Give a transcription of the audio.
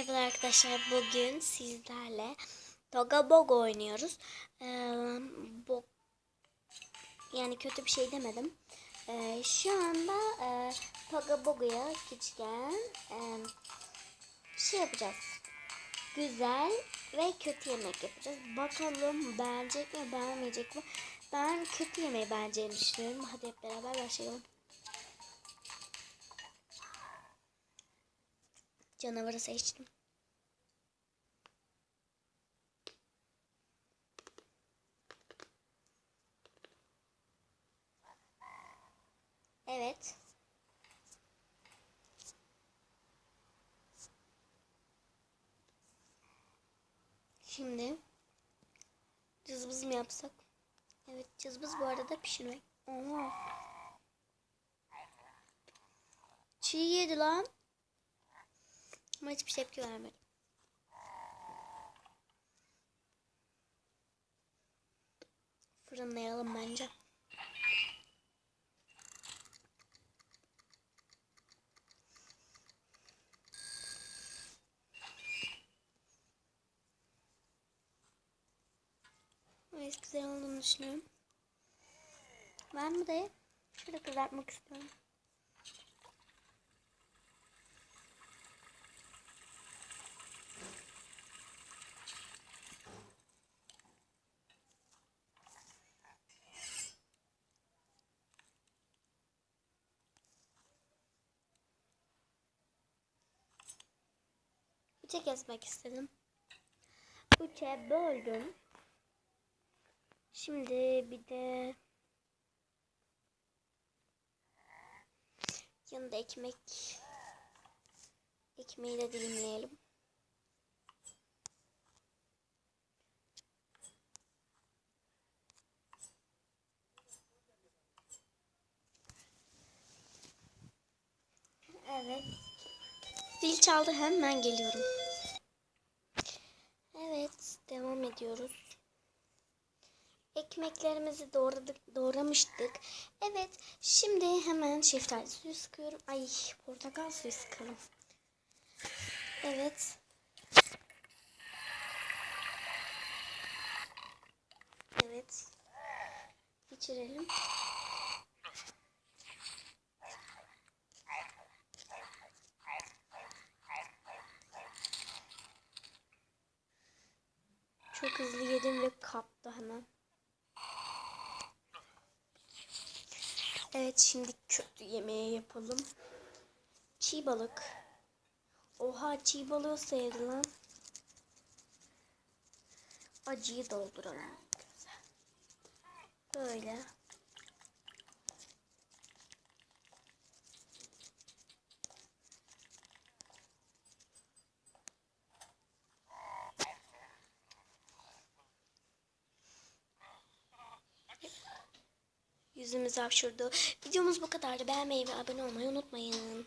Merhaba arkadaşlar. Bugün sizlerle Toga Bogo oynuyoruz. Ee, bo yani kötü bir şey demedim. Ee, şu anda e, Toga Bogo'ya gideceğim. Ee, şey yapacağız. Güzel ve kötü yemek yapacağız. Bakalım beğenecek mi beğenmeyecek mi? Ben kötü yemeği beğeneceğini düşünüyorum. Hadi hep beraber başlayalım. Canavarı seçtim. Evet. Şimdi cızbız mı yapsak? Evet cızbız bu arada pişirmek. Oha. Çiğ yedi lan. Ama hiçbir tepki vermedi. Fırınlayalım bence. Evet güzel olduğunu düşünüyorum. Ben bir de şöyle kızartmak istiyorum. Üçe kesmek istedim. Üçe böldüm. Şimdi bir de yanında ekmek ekmeği de dilimleyelim. Evet. Zil çaldı hemen geliyorum. Evet devam ediyoruz. Ekmeklerimizi doğradık, doğramıştık. Evet şimdi hemen şeftali suyu sıkıyorum. Ay portakal suyu sıkalım. Evet. Evet. Geçirelim. Çok hızlı yedim ve kaptı hemen. Evet şimdi kötü yemeği yapalım. Çiğ balık. Oha çiğ balığı sevdi lan. Acıyı dolduralım. Güzel. Böyle. Yüzümüz hapşurdu. Videomuz bu kadardı. Beğenmeyi ve abone olmayı unutmayın.